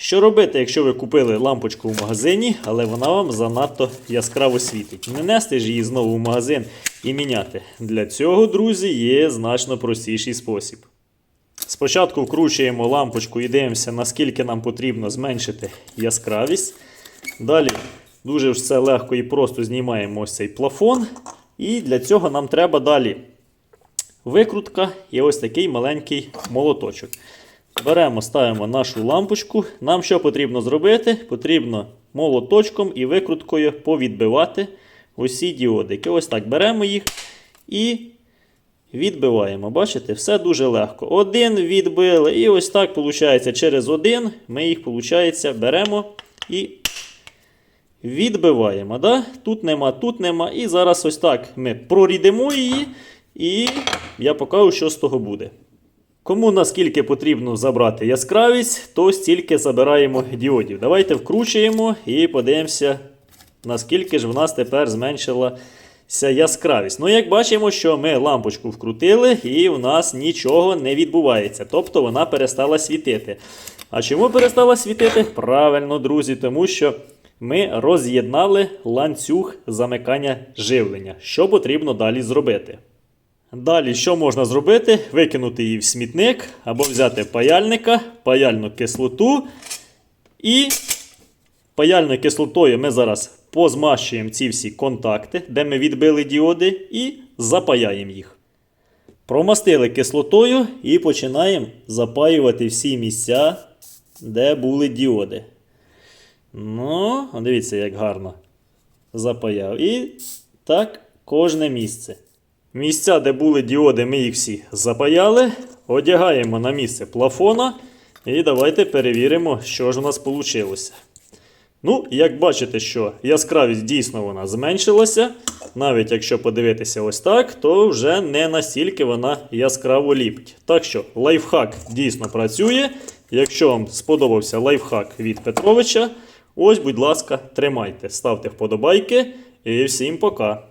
Що робити, якщо ви купили лампочку в магазині, але вона вам занадто яскраво світить? Не нести ж її знову в магазин і міняти. Для цього, друзі, є значно простіший спосіб. Спочатку вкручуємо лампочку і дивимося, наскільки нам потрібно зменшити яскравість. Далі дуже все легко і просто знімаємо ось цей плафон. І для цього нам треба далі викрутка і ось такий маленький молоточок. Беремо, ставимо нашу лампочку. Нам що потрібно зробити? Потрібно молоточком і викруткою повідбивати усі діодики. Ось так беремо їх і відбиваємо. Бачите, все дуже легко. Один відбили, і ось так виходить. Через один ми їх виходить, беремо і відбиваємо. Да? Тут нема, тут нема. І зараз ось так ми прорідимо її, і я покажу, що з того буде. Кому наскільки потрібно забрати яскравість, то стільки забираємо діодів. Давайте вкручуємо і подивимося, наскільки ж в нас тепер зменшилася яскравість. Ну, як бачимо, що ми лампочку вкрутили, і в нас нічого не відбувається. Тобто вона перестала світити. А чому перестала світити? Правильно, друзі, тому що ми роз'єднали ланцюг замикання живлення. Що потрібно далі зробити? Далі, що можна зробити? Викинути її в смітник або взяти паяльника, паяльну кислоту. І паяльною кислотою ми зараз позмащуємо ці всі контакти, де ми відбили діоди, і запаяємо їх. Промастили кислотою і починаємо запаювати всі місця, де були діоди. Ну, дивіться, як гарно запаяв. І так кожне місце. Місця, де були діоди, ми їх всі запаяли. Одягаємо на місце плафона. І давайте перевіримо, що ж у нас вийшло. Ну, як бачите, що яскравість дійсно вона зменшилася. Навіть якщо подивитися ось так, то вже не настільки вона яскраво ліпить. Так що лайфхак дійсно працює. Якщо вам сподобався лайфхак від Петровича, ось, будь ласка, тримайте, ставте вподобайки і всім пока.